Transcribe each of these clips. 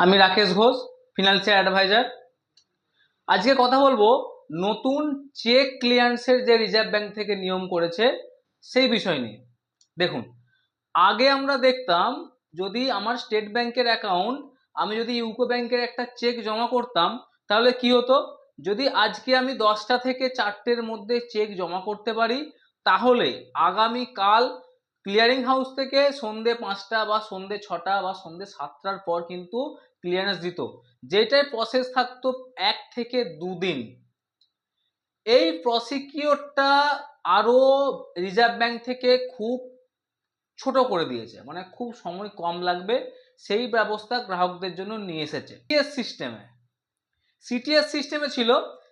আমি Rakesh Ghosh financial adviser আজকে কথা বলব নতুন চেক ক্লিয়ারেন্সের যে রিজার্ভ ব্যাংক থেকে নিয়ম করেছে, সেই বিষয় নিয়ে। দেখুন, আগে আমরা দেখতাম যদি আমার স্টেট ব্যাংকের অ্যাকাউন্ট আমি যদি ইউকো ব্যাংকের একটা চেক জমা করতাম, তাহলে কি হতো? যদি আজকে আমি দশটা থেকে চারটের মধ্যে চেক জমা করতে পারি, তাহলে আগামী কাল ক্লিয়ারিং হাউস থেকে সন্ধে পাঁচটা বা সন্ধে ছটা বা সন্ধে সাতটার পর কিন্তু ক্লিয়ারেন্স দিত। যেটার প্রসেস থাকতো এক থেকে দুদিন। এই প্রসিকিউরটা আরও রিজার্ভ ব্যাংক থেকে খুব ছোট করে দিয়েছে। মানে খুব সময় কম লাগবে, সেই ব্যবস্থা গ্রাহকদের জন্য নিয়ে এসেছে। সিটিএস সিস্টেমে সিটিএস সিস্টেমে ছিল।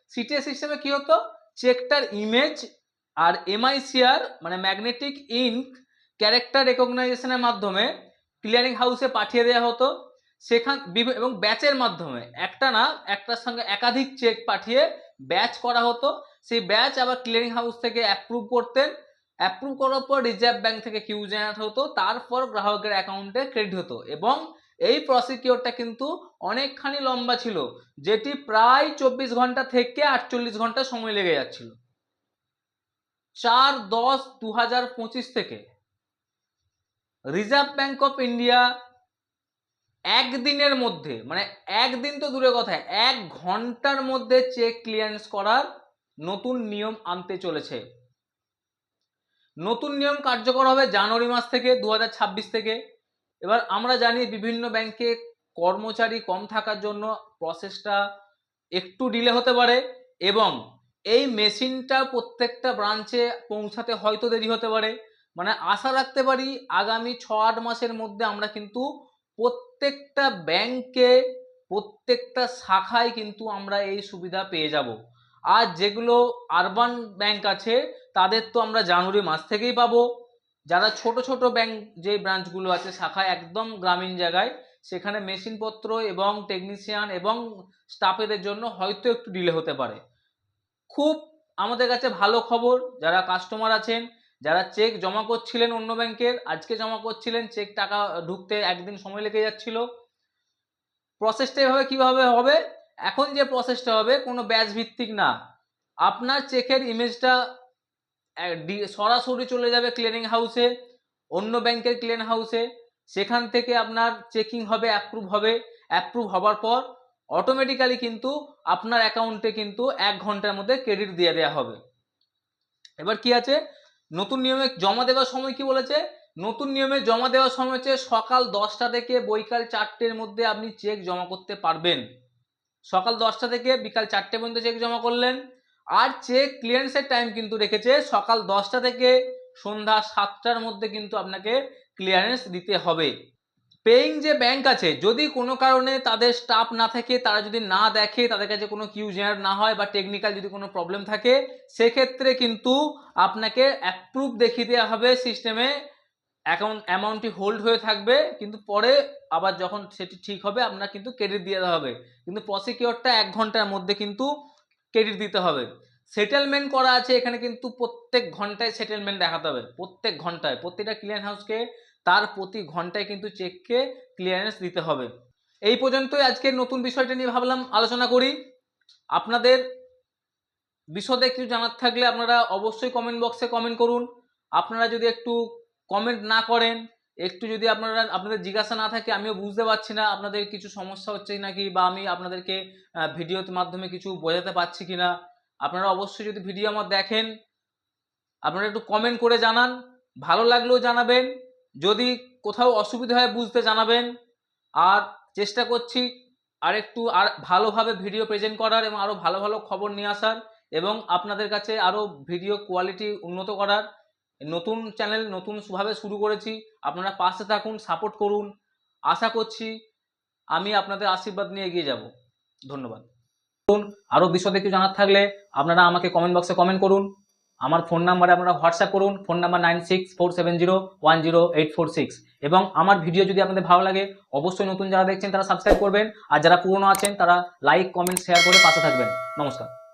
সিটিএস সিস্টেমে কি হতো? চেকটার ইমেজ আর এমআইসিআর মানে ম্যাগনেটিক ইঙ্ক ক্যারেক্টার রেকগনাইজেশনের মাধ্যমে ক্লিয়ারিং হাউসে পাঠিয়ে দেওয়া হতো। সেখান এবং ব্যাচের মাধ্যমে। একটা না, একটার সঙ্গে একাধিক চেক পাঠিয়ে ব্যাচ করা হতো। সেই ব্যাচ আবার ক্লিয়ারিং হাউস থেকে অ্যাপ্রুভ করতেন। অ্যাপ্রুভ করার পর রিজার্ভ ব্যাংক থেকে কিউ জেনারেট হতো। তারপর গ্রাহকের অ্যাকাউন্টে ক্রেডিট হতো। এবং এই প্রসিকিওরটা কিন্তু অনেকখানি লম্বা ছিল, যেটি প্রায় চব্বিশ ঘণ্টা থেকে আটচল্লিশ ঘণ্টা সময় লেগে যাচ্ছিল। চার দশ দু থেকে। রিজার্ভ ব্যাংক অফ ইন্ডিয়া একদিনের মধ্যে মানে একদিন তো দূরে কথা, এক ঘণ্টার মধ্যে চেক ক্লিয়ারেন্স করার নতুন নিয়ম আনতে চলেছে। নতুন নিয়ম কার্যকর হবে জানুয়ারি মাস থেকে দু হাজার ছাব্বিশ থেকে। এবার আমরা জানি বিভিন্ন ব্যাংকে কর্মচারী কম থাকার জন্য প্রসেসটা একটু ডিলে হতে পারে এবং এই মেশিনটা প্রত্যেকটা ব্রাঞ্চে পৌঁছাতে হয়তো দেরি হতে পারে। মানে আশা রাখতে পারি আগামী ছ আট মাসের মধ্যে আমরা কিন্তু প্রত্যেকটা ব্যাংকে, প্রত্যেকটা শাখায় কিন্তু আমরা এই সুবিধা পেয়ে যাব। আর যেগুলো আরবান ব্যাংক আছে, তাদের তো আমরা জানুয়ারি মাস থেকেই পাবো। যারা ছোট ছোট ব্যাংক যে ব্রাঞ্চগুলো আছে শাখায় একদম গ্রামীণ জায়গায়, সেখানে মেশিনপত্র এবং টেকনিশিয়ান এবং স্টাফেদের জন্য হয়তো একটু ডিলে হতে পারে। খুব আমাদের কাছে ভালো খবর, যারা কাস্টমার আছেন যারা চেক জমা করছিলেন অন্য ব্যাংকের আজকে জমা করছিলেন চেক টাকা ঢুকতে একদিন সময় লেগে যাচ্ছিল। প্রসেসটা এভাবে কীভাবে হবে? এখন যে প্রসেসটা হবে, কোনো ব্যাচ ভিত্তিক না। আপনার চেকের ইমেজটা সরাসরি চলে যাবে ক্লিয়ারিং হাউসে অন্য ব্যাংকের ক্লিয়ারিং হাউসে সেখান থেকে আপনার চেকিং হবে অ্যাপ্রুভ হবে। অ্যাপ্রুভ হবার পর অটোমেটিক্যালি কিন্তু আপনার অ্যাকাউন্টে কিন্তু এক ঘণ্টার মধ্যে ক্রেডিট দিয়ে দেওয়া হবে। এবার কি আছে? নতুন নিয়মে জমা দেওয়ার সময় কি বলেছে? নতুন নিয়মে জমা দেওয়ার সময় হচ্ছে সকাল দশটা থেকে বৈকাল চারটের মধ্যে আপনি চেক জমা করতে পারবেন। সকাল দশটা থেকে বিকাল চারটে পর্যন্ত চেক জমা করলেন। আর চেক ক্লিয়ারেন্সের টাইম কিন্তু রেখেছে সকাল দশটা থেকে সন্ধ্যা সাতটার মধ্যে কিন্তু আপনাকে ক্লিয়ারেন্স দিতে হবে। পেইং যে ব্যাংক আছে, যদি কোনো কারণে তাদের স্টাফ না থাকে, তারা যদি না দেখে, তাদের কাছে কোনো কিউ জেনারেট না হয় বা টেকনিক্যাল যদি কোনো প্রবলেম থাকে, সেক্ষেত্রে কিন্তু আপনাকে অ্যাপ্রুভ দেখিয়ে দেওয়া হবে সিস্টেমে অ্যাকাউন্ট অ্যামাউন্টটি হোল্ড হয়ে থাকবে, কিন্তু পরে আবার যখন সেটি ঠিক হবে, আপনার কিন্তু ক্রেডিট দিয়ে দেওয়া হবে। কিন্তু প্রসিকিওরটা এক ঘণ্টার মধ্যে কিন্তু ক্রেডিট দিতে হবে। সেটেলমেন্ট করা আছে, এখানে কিন্তু প্রত্যেক ঘন্টায় সেটেলমেন্ট দেখাতে হবে। প্রত্যেক ঘন্টায় প্রত্যেকটা ক্লিয়ার হাউসকে তার প্রতি ঘন্টায় কিন্তু চেককে ক্লিয়ারেন্স দিতে হবে। এই পর্যন্তই আজকের নতুন বিষয়টা নিয়ে ভাবলাম আলোচনা করি। আপনাদের বিশদে কিছু জানার থাকলে আপনারা অবশ্যই কমেন্ট বক্সে কমেন্ট করুন। আপনারা যদি একটু কমেন্ট না করেন, একটু যদি আপনারা, আপনাদের জিজ্ঞাসা না থাকে, আমিও বুঝতে পারছি না আপনাদের কিছু সমস্যা হচ্ছে নাকি বা আমি আপনাদেরকে ভিডিওর মাধ্যমে কিছু বোঝাতে পারছি কিনা। আপনারা অবশ্যই যদি ভিডিও আমার দেখেন, আপনারা একটু কমেন্ট করে জানান। ভালো লাগলেও জানাবেন। যদি কোথাও অসুবিধা হয় বুঝতে জানাবেন। আর চেষ্টা করছি আর একটু আর ভালোভাবে ভিডিও প্রেজেন্ট করার এবং আরও ভালো ভালো খবর নিয়ে আসার এবং আপনাদের কাছে আরও ভিডিও কোয়ালিটি উন্নত করার। নতুন চ্যানেল নতুনভাবে শুরু করেছি। আপনারা পাশে থাকুন সাপোর্ট করুন। আশা করছি আমি আপনাদের আশীর্বাদ নিয়ে এগিয়ে যাব। ধন্যবাদ। আরও বিশদে কিছু জানার থাকলে আপনারা আমাকে কমেন্ট বক্সে কমেন্ট করুন। আমার ফোন নাম্বারে আপনারা হোয়াটসঅ্যাপ করুন, phone number nine six four seven zero one zero eight four six. এবং আমার ভিডিও যদি আপনাদের ভালো লাগে, অবশ্যই নতুন যারা দেখছেন তারা সাবস্ক্রাইব করবেন। আর যারা পুরনো আছেন, তারা লাইক, কমেন্ট, শেয়ার করে পাশে থাকবেন। নমস্কার।